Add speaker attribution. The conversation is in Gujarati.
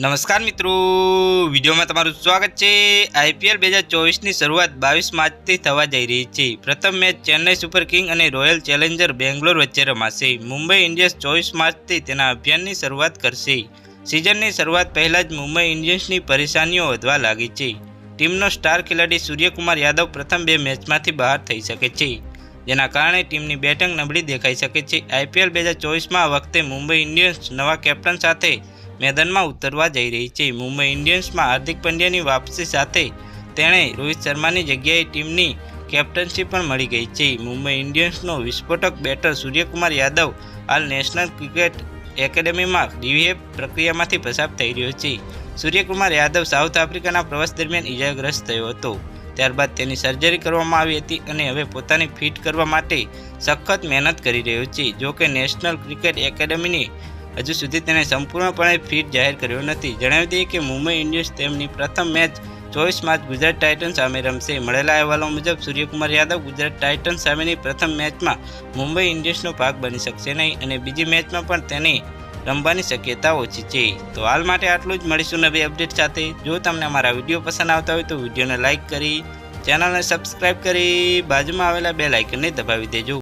Speaker 1: નમસ્કાર મિત્રો, વિડીયોમાં તમારું સ્વાગત છે. આઈપીએલ બે હજાર ચોવીસની શરૂઆત બાવીસ માર્ચથી થવા જઈ રહી છે. પ્રથમ મેચ ચેન્નઈ સુપર કિંગ અને રોયલ ચેલેન્જર બેંગ્લોર વચ્ચે રમાશે. મુંબઈ ઇન્ડિયન્સ ચોવીસ માર્ચથી તેના અભિયાનની શરૂઆત કરશે. સિઝનની શરૂઆત પહેલાં જ મુંબઈ ઇન્ડિયન્સની પરેશાનીઓ વધવા લાગી છે. ટીમનો સ્ટાર ખેલાડી સૂર્યકુમાર યાદવ પ્રથમ બે મેચમાંથી બહાર થઈ શકે છે, જેના કારણે ટીમની બેટિંગ નબળી દેખાઈ શકે છે. આઈપીએલ બે હજાર ચોવીસમાં વખતે મુંબઈ ઇન્ડિયન્સ નવા કેપ્ટન સાથે મેદાનમાં ઉતરવા જઈ રહી છે. મુંબઈ ઇન્ડિયન્સમાં હાર્દિક પંડ્યાની વાપસી સાથે તેણે રોહિત શર્માની જગ્યાએ ટીમની કેપ્ટનશીપ પણ મળી ગઈ છે. મુંબઈ ઇન્ડિયન્સનો વિસ્ફોટક બેટર સૂર્યકુમાર યાદવ હાલ નેશનલ ક્રિકેટ એકેડેમીમાં ડીવીએ પ્રક્રિયામાંથી પસાર થઈ રહ્યો છે. સૂર્યકુમાર યાદવ સાઉથ આફ્રિકાના પ્રવાસ દરમિયાન ઇજાગ્રસ્ત થયો હતો. ત્યારબાદ તેની સર્જરી કરવામાં આવી હતી અને હવે પોતાની ફિટ કરવા માટે સખત મહેનત કરી રહ્યો છે. જોકે નેશનલ ક્રિકેટ એકેડેમીની હજુ સુધી તેને સંપૂર્ણપણે ફિટ જાહેર કર્યો નથી. જણાવી દઈએ કે મુંબઈ ઇન્ડિયન્સ તેમની પ્રથમ મેચ ચોવીસ માર્ચ ગુજરાત ટાઇટન્સ સામે રમશે. મળેલા અહેવાલો મુજબ સૂર્યકુમાર યાદવ ગુજરાત ટાઇટન્સ સામેની પ્રથમ મેચમાં મુંબઈ ઇન્ડિયન્સનો ભાગ બની શકશે નહીં અને બીજી મેચમાં પણ તેની રમવાની શક્યતા ઓછી છે. તો હાલ માટે આટલું જ. મળીશું નવી અપડેટ સાથે. જો તમને અમારા વીડિયો પસંદ આવતા હોય તો વિડીયોને લાઇક કરી, ચેનલને સબસ્ક્રાઇબ કરી, બાજુમાં આવેલા બે લાઇકનને દબાવી દેજો.